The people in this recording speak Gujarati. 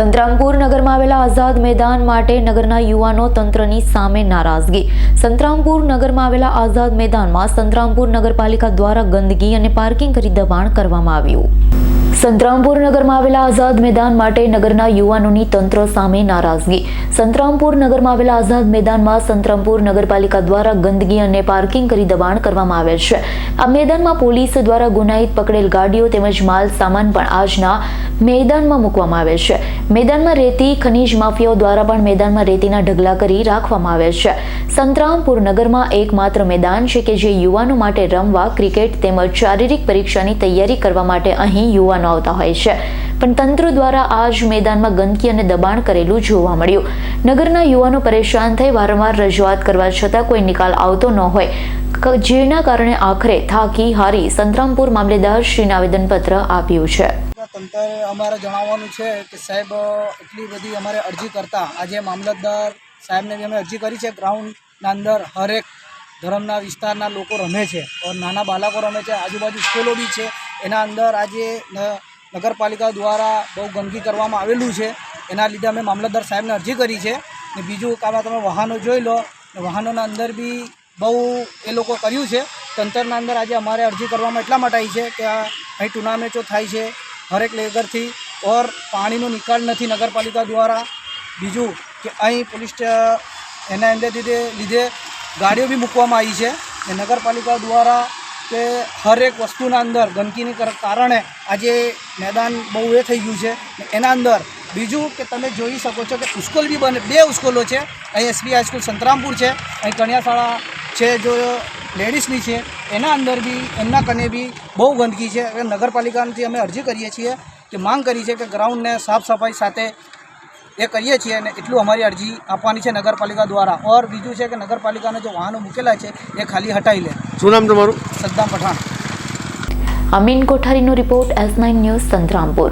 સંતરામપુર નગરમાં આવેલા આઝાદ મેદાન માટે નગરના યુવાનો તંત્રની સામે નારાજગી. સંતરામપુર નગરમાં આવેલા આઝાદ મેદાનમાં સંતરામપુર નગરપાલિકા દ્વારા ગંદકી અને પાર્કિંગ કરી દબાણ કરવામાં આવ્યું. સંતરામપુર નગરમાં આવેલા આઝાદ મેદાન માટે નગરના યુવાનોની તંત્ર સામે નારાજગી. સંતરામપુર નગરમાં આવેલા આઝાદ મેદાનમાં સંતરામપુર નગરપાલિકા દ્વારા ગંદકી અને પાર્કિંગ કરી દબાણ કરવામાં આવે છે. આ મેદાનમાં પોલીસ દ્વારા ગુનાહિત પકડેલ ગાડીઓ તેમજ માલ સામાન પણ આજના મેદાનમાં મૂકવામાં આવે છે. મેદાનમાં રેતી, ખનીજ માફિયાઓ દ્વારા પણ મેદાનમાં રેતીના ઢગલા કરી રાખવામાં આવે છે. સંતરામપુર નગરમાં એકમાત્ર મેદાન છે કે જે યુવાનો માટે રમવા, ક્રિકેટ તેમજ શારીરિક પરીક્ષાની તૈયારી કરવા માટે અહીં યુવાનો આવતા હોય છે. પણ તંત્ર દ્વારા આ જ મેદાનમાં ગંદકી અને દબાણ કરેલું જોવા મળ્યું. નગરના યુવાનો પરેશાન થઈ વારંવાર રજૂઆત કરવા છતાં કોઈ નિકાલ આવતો ન હોય. જેના કારણે આખરે થાકી હારી સંતરામપુર મામલેદાર શ્રીને આવેદનપત્ર આપ્યું છે. તંત્ર અમારે જણાવવાનું છે કે સાહેબ એટલી બધી અમારે અરજી કરતા. આજે મામલતદાર સાહેબને બી અમે અરજી કરી છે. ગ્રાઉન્ડના અંદર હરેક ધર્મના વિસ્તારના લોકો રમે છે. ઓર નાના બાળકો રમે છે. આજુબાજુ સ્કૂલો બી છે. એના અંદર આજે નગરપાલિકા દ્વારા બહુ ગંદકી કરવામાં આવેલું છે. એના લીધે અમે મામલતદાર સાહેબને અરજી કરી છે. ને બીજું કે આમાં તમે વાહનો જોઈ લો. વાહનોના અંદર બી બહુ એ લોકો કર્યું છે. તંત્રના અંદર આજે અમારે અરજી કરવામાં એટલા માટે આવી છે કે અહીં ટુર્નામેન્ટો થાય છે હરેક લેગરથી. ઓર પાણીનો નિકાલ નથી નગરપાલિકા દ્વારા. બીજું કે અહીં પોલીસ એના અંદર લીધે ગાડીઓ બી મૂકવામાં આવી છે. ને નગરપાલિકા દ્વારા કે હરેક વસ્તુના અંદર ગંદકીને કારણે આજે મેદાન બહુ એ થઈ ગયું છે. એના અંદર બીજું કે તમે જોઈ શકો છો કે ઉસ્કૂલ બી બને, બે ઉસ્કૂલો છે. અહીં એસબી હાઈસ્કૂલ સંતરામપુર છે, અહીં કન્યાશાળા છે જો લેડીઝની છે, એના અંદર બી, એમના કને બી બહુ ગંદકી છે. હવે નગરપાલિકાથી અમે અરજી કરીએ છીએ કે માંગ કરી છે કે ગ્રાઉન્ડને સાફ સફાઈ સાથે એ કરીએ છીએ અને એટલું અમારી અરજી આપવાની છે નગરપાલિકા દ્વારા. ઓર બીજું છે કે નગરપાલિકાના જે વાહનો મૂકેલા છે એ ખાલી હટાવી લે. શું નામ તમારું? Saddam Pathan. Amin કોઠારીનો report S nine news Santrampur.